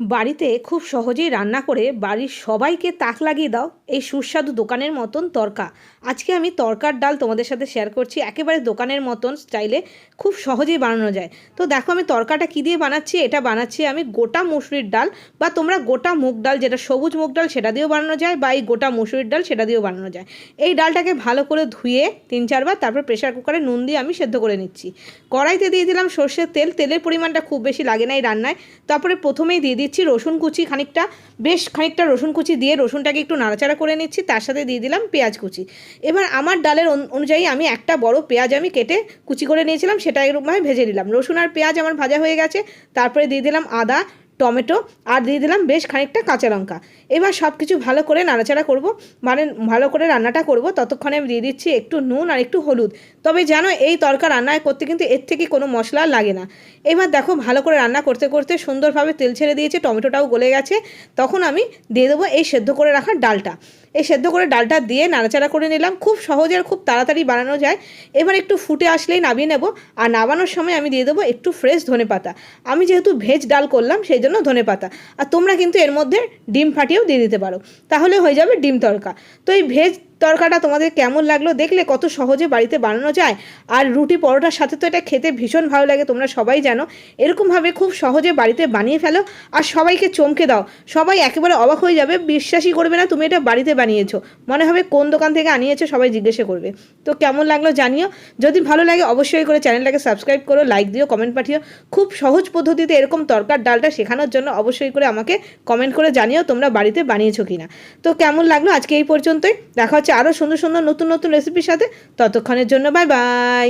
বাড়িতে খুব সহজেই রান্না করে বাড়ির সবাইকে তাক লাগিয়ে দাও। এই সুস্বাদু দোকানের মতন তরকা। আজকে আমি তরকার ডাল তোমাদের সাথে শেয়ার করছি। একেবারে দোকানের মতন স্টাইলে খুব সহজেই বানানো যায়। তো দেখো আমি তরকাটা কী দিয়ে বানাচ্ছি? এটা বানাচ্ছি আমি গোটা মুসুরির ডাল বা তোমরা গোটা মুগ ডাল যেটা সবুজ মুগ ডাল সেটা দিয়েও বানানো যায় বা এই গোটা মুসুরির ডাল সেটা দিয়েও বানানো যায়। এই ডালটাকে ভালো করে ধুয়ে তিন চারবার তারপর প্রেশার কুকারে নুন দিয়ে আমি সেদ্ধ করে নিচ্ছি। কড়াইতে দিয়ে দিলাম সর্ষের তেল। তেলের পরিমাণটা খুব বেশি লাগে না এই রান্নায়। তারপরে প্রথমেই দিয়ে দিচ্ছি রসুন কুচি খানিকটা। বেশ খানিকটা রসুন কুচি দিয়ে রসুনটাকে একটু নাড়াচাড়া করে নিচ্ছি, তার সাথে দিয়ে দিলাম পেঁয়াজ কুচি। এবার আমার ডালের অনু- অনুযায়ী আমি একটা বড় পেঁয়াজ আমি কেটে কুচি করে নিয়েছিলাম, সেটা এরকমভাবে ভেজে নিলাম। রসুন আর পেঁয়াজ আমার ভাজা হয়ে গেছে, তারপরে দিয়ে দিলাম আদা টমেটো আর দিয়ে দিলাম বেশ খানিকটা কাঁচা লঙ্কা। এবার সব কিছু ভালো করে নাড়াচাড়া করব। মানে ভালো করে রান্নাটা করব। ততক্ষণে আমি দিয়ে দিচ্ছি একটু নুন আর একটু হলুদ। তবে জানো, এই তরকা রান্না করতে কিন্তু এর থেকে কোনো মশলা লাগে না। এবার দেখো, ভালো করে রান্না করতে করতে সুন্দরভাবে তেল ছেড়ে দিয়েছে, টমেটোটাও গলে গেছে। তখন আমি দিয়ে দেবো এই সেদ্ধ করে রাখা ডালটা। এই সেদ্ধ করে ডালটা দিয়ে নাড়াচাড়া করে নিলাম। খুব সহজে আর খুব তাড়াতাড়ি বানানো যায়। এবার একটু ফুটে আসলেই নামিয়ে নেব। আর নামানোর সময় আমি দিয়ে দেবো একটু ফ্রেশ ধনে পাতা। আমি যেহেতু ভেজ ডাল করলাম, সেই জন্য ধনে পাতা। আর তোমরা কিন্তু এর মধ্যে ডিম ফাটিয়েও দিয়ে দিতে পারো। তাহলে হয়ে যাবে ডিম তরকা তো এই ভেজ তরকাটা তোমাদের কেমন লাগল দেখলে কত সহজে বাড়িতে বানানো যায়। আর রুটি পরোটার সাথে তো এটা খেতে ভীষণ ভালো লাগে, তোমরা সবাই জানো। এরকমভাবে খুব সহজে বাড়িতে বানিয়ে ফেলো আর সবাইকে চমকে দাও। সবাই একেবারে অবাক হয়ে যাবে, বিশ্বাসই করবে না তুমি এটা বাড়িতে বানিয়েছো। মনে হবে কোন দোকান থেকে আনিয়েছো, সবাই জিজ্ঞাসা করবে। তো কেমন লাগল জানিও। যদি ভালো লাগে অবশ্যই করে চ্যানেলটাকে সাবস্ক্রাইব করো, লাইক দিও, কমেন্ট পাঠিও। খুব সহজ পদ্ধতিতে এরকম তরকার ডালটা শেখানোর জন্য অবশ্যই করে আমাকে কমেন্ট করে জানিও তোমরা বাড়িতে বানিয়েছো কিনা। তো কেমন লাগল আজকে এই পর্যন্তই। দেখা হচ্ছে আরও সুন্দর সুন্দর নতুন নতুন রেসিপির সাথে। ততক্ষণের জন্য বাই বাই